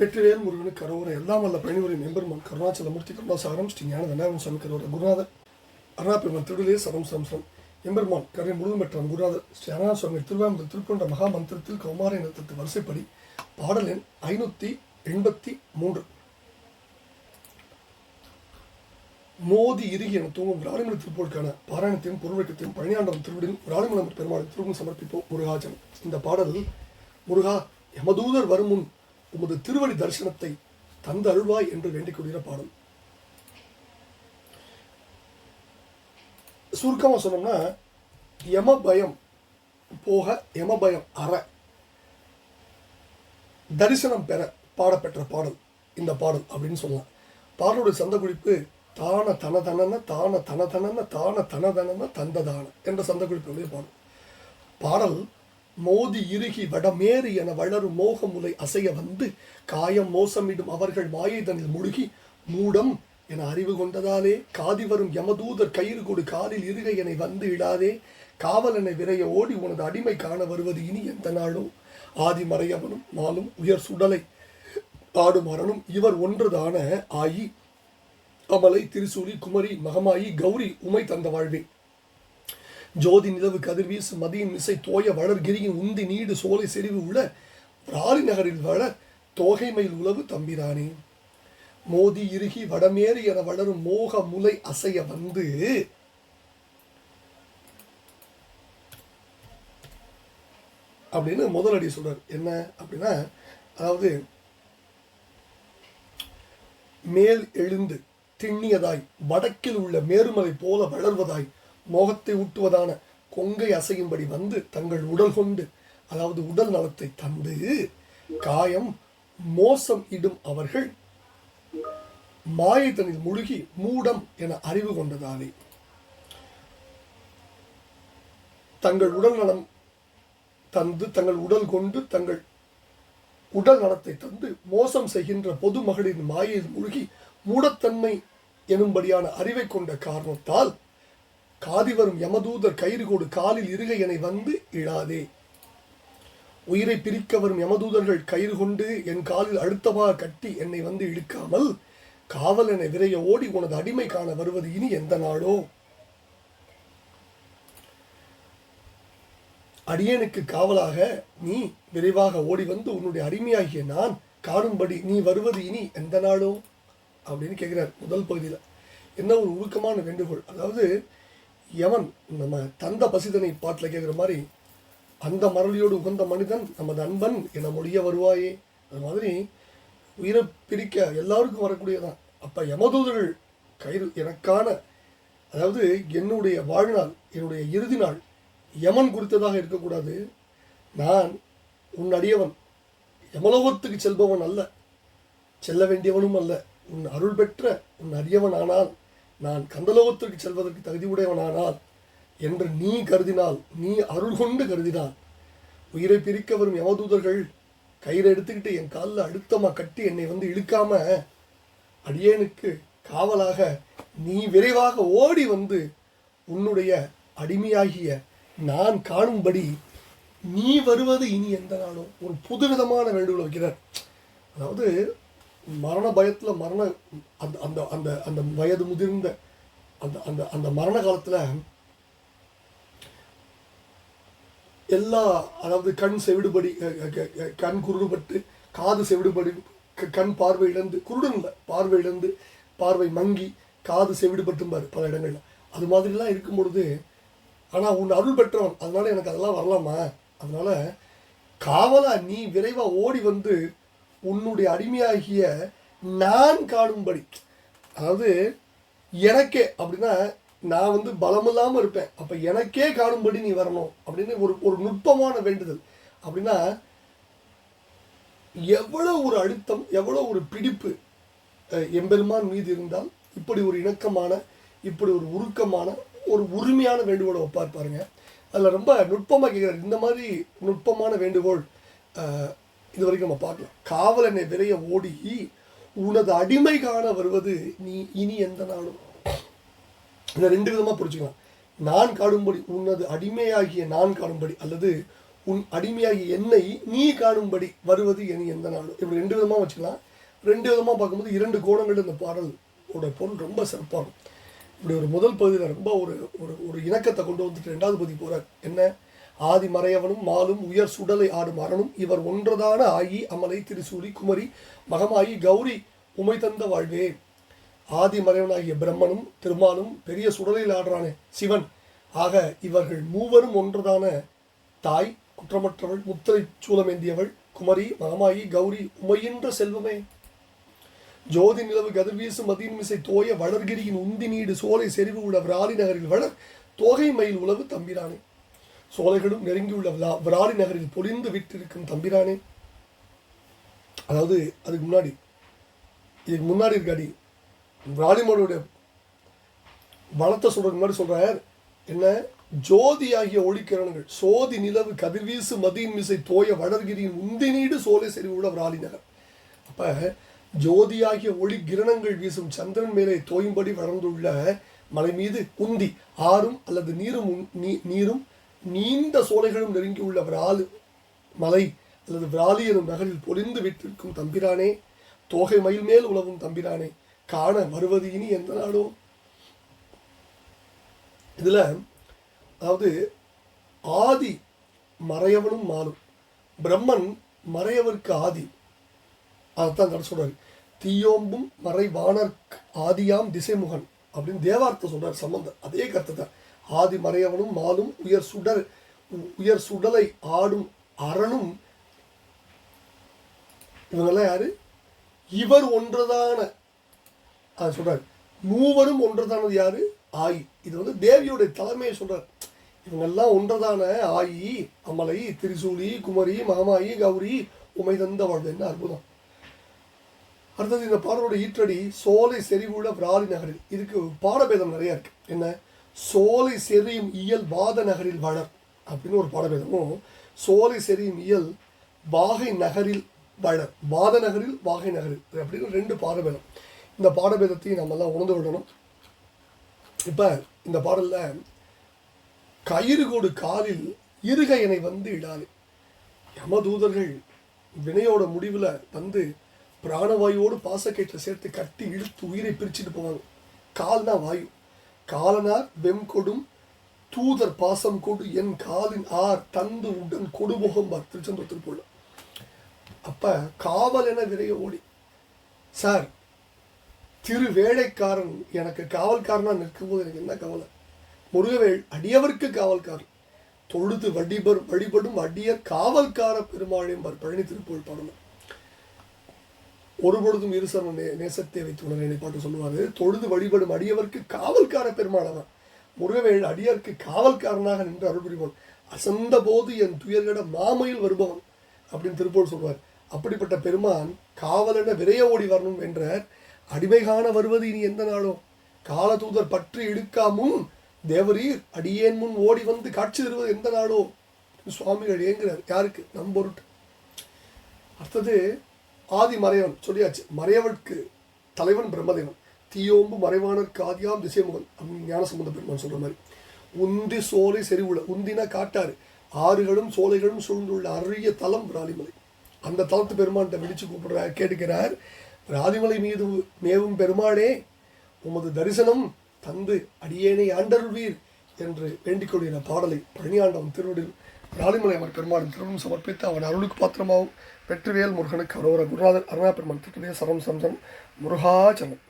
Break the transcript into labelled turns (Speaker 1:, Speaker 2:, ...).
Speaker 1: வெற்றிவேல் முருகனுக்கு கரோரை எல்லாம் வல்ல பழனிவரை மெம்பெருமான் கருணாச்சல மூர்த்தி கருணாசாகரம் ஸ்ரீ ஞான தண்டாரம் சுவாமி கரோரை குருநாதர். அருணாபெருமான் திருடலே சரம் சரம் எம்பெருமான் கரை முழுவதும் பெற்றான் குருநாதர். ஸ்ரீ அருணா சுவாமி திருவாமூர் திருக்கொண்ட மகா மந்திரத்தில் கௌமார இனத்திற்கு வரிசைப்படி பாடல் எண் ஐநூற்றி எண்பத்தி மூன்று. மோதி இறுகி என தூங்கும் விராலிமலை திருப்போருக்கான பாராயணத்தையும் பொருள்வழக்கத்தையும் பழனியாண்டவன் திருவிடில் விராலிமலம் பெருமாள் திருவும் சமர்ப்பிப்போம் முருகாஜன் இந்த பாடல் முருகா யமதூதர் வரும் முன் உமது திருவடி தரிசனத்தை தந்த அருள்வாய் என்று வேண்டிக் கொள்கிற பாடல். சுருக்கமாக சொன்னோம்னா யம பயம் போக யம பயம் அற. தரிசனம் பெற பாடப்பெற்ற பாடல் இந்த பாடல் அப்படின்னு சொல்லலாம். பாடலுடைய சந்த குறிப்பு தான தன தனன தான தன தனன தான தன தனன தந்ததான என்ற சந்த குறிப்புடைய பாடல். பாடல் மோதி இறுகி வடமேறு என வளரும் மோகமுலை அசைய வந்து காயம் மோசமிடும் அவர்கள் மாயைதனில் முழுகி மூடம் என அறிவு கொண்டதாலே காதி வரும் யமதூதர் கயிறு கொடு காலில் இருக என வந்து இடாதே காவலனை விரைய ஓடி உனது அடிமை காண வருவது இனி எந்த நாளோ? ஆதி மறையவனும் மாலும் உயர் சுடலை ஆடும் அரணும் இவர் ஒன்றுதான ஆயி அமலை திரிசூலி குமரி மகமாயி கௌரி உமை தந்த வாழ்வே. ஜோதி நிலவு கதிர்வீசு மதியின் இசை தோய வளர் கிரியின் உந்தி நீடு சோலை செறிவு உள்ள ராலி நகரில் வளர் தோகைமையில் உளவு தம்பிரானே. மோதி இறுகி வடமேறு என வளரும் மோக முலை அசைய வந்து அப்படின்னு முதலடி சொல்றார். என்ன அப்படின்னா அதாவது மேல் எழுந்து திண்ணியதாய் வடக்கில் உள்ள மேருமலை போல வளர்வதாய் மோகத்தை ஊட்டுவதான கொங்கை அசையும்படி வந்து தங்கள் உடல் கொண்டு அதாவது உடல் நலத்தை தந்து காயம் மோசம் இடும் அவர்கள் மாயத்தனில் முழுகி மூடம் என அறிவு கொண்டதாலே. தங்கள் உடல் நலம் தந்து தங்கள் உடல் கொண்டு தங்கள் உடல் நலத்தை தந்து மோசம் செய்கின்ற பொது மகளின் மாயையில் மூழ்கி மூடத்தன்மை எனும்படியான அறிவை கொண்ட காரணத்தால் காதி வரும் யமதூதர் கயிறு கொடு காலில் இருக என வந்து இழாதே. உயிரை பிரிக்க வரும் யமதூதர்கள் கயிறு கொண்டு என் காலில் அழுத்தமாக கட்டி என்னை வந்து இழுக்காமல் காவல் என விரைய ஓடி உனது அடிமை காண வருவது இனி எந்த நாளோ? அடியனுக்கு காவலாக நீ விரைவாக ஓடி வந்து உன்னுடைய அடிமையாகிய நான் காணும்படி நீ வருவது இனி எந்த நாளோ? அப்படின்னு கேட்குறார் முதல் பகுதியில். என்ன ஒரு உருக்கமான வேண்டுகோள். அதாவது யவன் நம்ம தந்த பசிதனை பாட்டில் கேட்குற மாதிரி அந்த மரளியோடு உகந்த மனிதன் நமது அன்பன் என மொழிய வருவாயே. அது மாதிரி உயிரை பிரிக்க எல்லாருக்கும் வரக்கூடியதான். அப்போ யமதூதர்கள் கயிறு எனக்கான அதாவது என்னுடைய வாழ்நாள் என்னுடைய இறுதி நாள் யமன் குறித்ததாக இருக்கக்கூடாது. நான் உன் அடியவன் யமலோகத்துக்கு செல்பவன் அல்ல. செல்ல வேண்டியவனும் அல்ல. உன் அருள் பெற்ற உன் அரியவன் ஆனால் நான் கந்தலோகத்திற்கு செல்வதற்கு தகுதி உடையவனானால் என்று நீ கருதினால் நீ அருள் கொண்டு கருதினால் உயிரை பிரிக்க வரும் யமதூதர்கள் கயிறை எடுத்துக்கிட்டு என் காலில் அழுத்தமாக கட்டி என்னை வந்து இழுக்காம அடியேனுக்கு காவலாக நீ விரைவாக ஓடி வந்து உன்னுடைய அடிமையாகிய நான் காணும்படி நீ வருவது இனி எந்த நாளும்? ஒரு புதுவிதமான வேண்டுகோள் வைக்கிறார். அதாவது மரண பயத்தில் மரண அந்த அந்த அந்த அந்த வயது முதிர்ந்த அந்த அந்த அந்த மரண காலத்தில் எல்லா அதாவது கண் செவிடுபடி கண் குருடுபட்டு காது செவிடுபடி க- கண் பார்வை இழந்து குருடன் இல்லை பார்வை இழந்து பார்வை மங்கி காது செவிடுபட்டும்பார் பல இடங்களில். அது மாதிரிலாம் இருக்கும் பொழுது ஆனால் உன் அருள் பெற்றவன் அதனால எனக்கு அதெல்லாம் வரலாமா? அதனால காவலா நீ விரைவாக ஓடி வந்து உன்னுடைய அடிமையாகிய நான் காணும்படி. அதாவது எனக்கே அப்படின்னா நான் வந்து பலமில்லாமல் இருப்பேன். அப்போ எனக்கே காணும்படி நீ வரணும் அப்படின்னு ஒரு ஒரு நுட்பமான வேண்டுதல். அப்படின்னா எவ்வளோ ஒரு அழுத்தம் எவ்வளோ ஒரு பிடிப்பு எம்பெருமான் மீது இருந்தால் இப்படி ஒரு இணக்கமான இப்படி ஒரு உருக்கமான ஒரு உரிமையான வேண்டுகோளை ஒப்பார் பாருங்க. அதில் ரொம்ப நுட்பமாக கேட்குறாரு இந்த மாதிரி நுட்பமான வேண்டுகோள் அஹ், இது வரைக்கும் நம்ம பார்க்கலாம். காவலனை விரைய ஓடி உனது அடிமை காண வருவது நீ இனி எந்த நாளும் இதை ரெண்டு விதமாக புரிஞ்சுக்கலாம். நான் காணும்படி உனது அடிமையாகிய நான் காணும்படி அல்லது உன் அடிமையாகிய என்னை நீ காணும்படி வருவது இனி எந்த நாளும் இப்படி ரெண்டு விதமாக வச்சுக்கலாம். ரெண்டு விதமாக பார்க்கும்போது இரண்டு கோணங்கள் இந்த பாடலோட பொருள் ரொம்ப சிறப்பாகும். இப்படி ஒரு முதல் பகுதியில் ரொம்ப ஒரு ஒரு ஒரு இணக்கத்தை கொண்டு வந்துட்டு ரெண்டாவது பகுதி போகிறார் என்ன? ஆதி மறையவனும் மாலும் உயர் சுடலை ஆடும் அரணும். இவர் ஒன்றதான ஆயி அமலை திருசூரி குமரி மகமாயி கௌரி உமை தந்த வாழ்வே. ஆதி மறைவனாகிய பிரம்மனும் திருமாலும் பெரிய சுடலில் ஆடுறானே சிவன். ஆக இவர்கள் மூவரும் ஒன்றதான தாய் குற்றமற்றவள் முத்திரை சூலமேந்தியவள் குமரி மகமாயி கௌரி உமையின்ற செல்வமே. ஜோதி நிலவு கதிர்வீசு மதியின் தோய வளர்கிரியின் உந்தி நீடு சோலை செறிவு உள்ள விராலி நகரில் வளர் தோகை மயில் உளவு தம்பிரானே. சோலைகளும் நெருங்கியுள்ள விரா- விராலி நகரில் பொழிந்து விட்டிருக்கும் தம்பிரானே. அதாவது அதுக்கு முன்னாடி இதுக்கு முன்னாடி இருக்காடி விராலிமோடைய வளத்தை சொல்றதுக்கு முன்னாடி சொல்றார் என்ன? ஜோதி ஆகிய ஒளிக்கிரணங்கள் சோதி நிலவு கதிர்வீசு மதியின் மிசை தோய வளர்கிரியின் உந்தி நீடு சோலை செறிவு உள்ள விராலி நகர். அப்ப ஜோதியாகிய ஒளி கிரணங்கள் வீசும் சந்திரன் மேலே தோயும்படி வளர்ந்துள்ள மலை மீது உந்தி ஆறும் அல்லது நீரும் நீ- நீரும் நீண்ட சோலைகளும் நெருங்கியுள்ள விராலு மலை அல்லது விராலி எனும் நகரில் பொழிந்து விட்டிருக்கும் தம்பிரானே தோகை மயில் மேல் உழவும் தம்பிரானே காண வருவது இனி எந்த நாடோ? இதில் அதாவது ஆதி மறையவனும் மாலும் பிரம்மன் மறையவருக்கு ஆதி. அதைத்தான் கடை சொல்றாரு. தீயோம்பும் மறைவானர்க் ஆதியாம் திசைமுகன் அப்படின்னு தேவார்த்தம் சொல்கிறார் சம்பந்தர். அதே கருத்து தான் ஆதி மறையவனும் மாலும் உயர் சுடர் உயர் சுடலை ஆடும் அரணும் இவங்கெல்லாம் யாரு? இவர் ஒன்றுதான. அது சொல்றாரு. மூவரும் ஒன்றுதானது யாரு? ஆயி. இது வந்து தேவியுடைய தலைமையை சொல்றார். இவங்கெல்லாம் ஒன்றுதான. ஆயி அமலை திரிசூலி குமரி மாமாயி கௌரி உமை தந்த என்ன அற்புதம். அடுத்தது இந்த பாடலோட ஈற்றடி சோலை செறிவுள்ள விராலி நகரில் இதுக்கு பாடபேதம் நிறைய இருக்கு. என்ன? சோலை செறியும் இயல் வாத நகரில் வளர் அப்படின்னு ஒரு பாடபேதமும் சோலை செறியும் இயல் வாகை நகரில் வளர். வாத நகரில் வாகை நகரில். அப்படின்னு ரெண்டு பாடபேதம். இந்த பாடபேதத்தையும் நம்ம எல்லாம் உணர்ந்து விடணும் இப்போ இந்த பாடல்ல கயிறு கொடு காலில் இருகையனை வந்து இடாது. யமதூதர்கள் வினையோட முடிவில் வந்து பிராணவாயுவோடு பாசக்கேற்றை சேர்த்து கட்டி இழுத்து உயிரை பிரிச்சுட்டு போவாங்க. கால் தான் வாயு. காலனார் வெம்கொடும் தூதர் பாசம் கொடு என் காலின் ஆர் தந்து உடன் கொடுமுகம்பார் திருச்செந்தூர் போல. அப்ப காவல் என விரைய ஓடி. சார் திரு வேலைக்காரன் எனக்கு காவல்காரனா நிற்கும்போது எனக்கு என்ன கவலை? முருகவேள் அடியவருக்கு காவல்காரன். தொழுது வடிபர் வழிபடும் அடியர் காவல்கார பெருமாளையும் பழனி திருப்பூர் பாடணும். ஒரு பொழுதும் நே நேசத்தை வைத்து உணர்வை பாட்டு சொல்லுவார் தொழுது வழிபடும் அடியவர்க்கு காவல்கார பெருமாளவன் முருகவேள் அடியர்க்கு காவல்காரனாக நின்று அருள் புரிவன். அசந்த போது என் துயர்கட மாமையில் வருபவன் அப்படின்னு திருப்பூர் சொல்வார். அப்படிப்பட்ட பெருமான் காவலென விரைய ஓடி வரணும் என்றார். அடிமை காண வருவது இனி எந்த நாளும் காலதூதர் பற்றி இழுக்காமும் தேவரீர் அடியேன் முன் ஓடி வந்து காட்சி தருவது எந்த நாளோ? சுவாமிகள் ஏங்குறார் யாருக்கு? நம்பொருட்டு அடுத்தது ஆதி மறைவன் சொல்லியாச்சு மறையவனுக்கு தலைவன் பிரம்மதேவன். தீயோம்பு மறைவானற்கு ஆதியாம் திசைமுகன் ஞான சம்பந்த பெருமான் சொல்கிற மாதிரி. உந்தி சோலை செறிவுல உந்தினா காட்டாறு. ஆறுகளும் சோலைகளும் சூழ்ந்துள்ள அரிய தலம் ராலிமலை அந்த தலத்து பெருமான்கிட்ட விழிச்சு கூப்பிடுறார் கேட்டுக்கிறார் ராதிமலை மீது மேவும் பெருமானே உமது தரிசனம் தந்து அடியேனை ஆண்டருள்வீர் என்று வேண்டிக் கொள்கிற பாடலை பழனியாண்டவன் திருவடில் ராலிமலை அவர் பெருமாளின் திருவம் சமர்ப்பித்து அவன் அருளுக்கு பாத்திரமாகவும் வெற்றிவேல் முருகனுக்கு அரோர குருநாதர் அருணா பெருமான் திருப்பதிய சரம் சம்சம் முருகாச்சலம்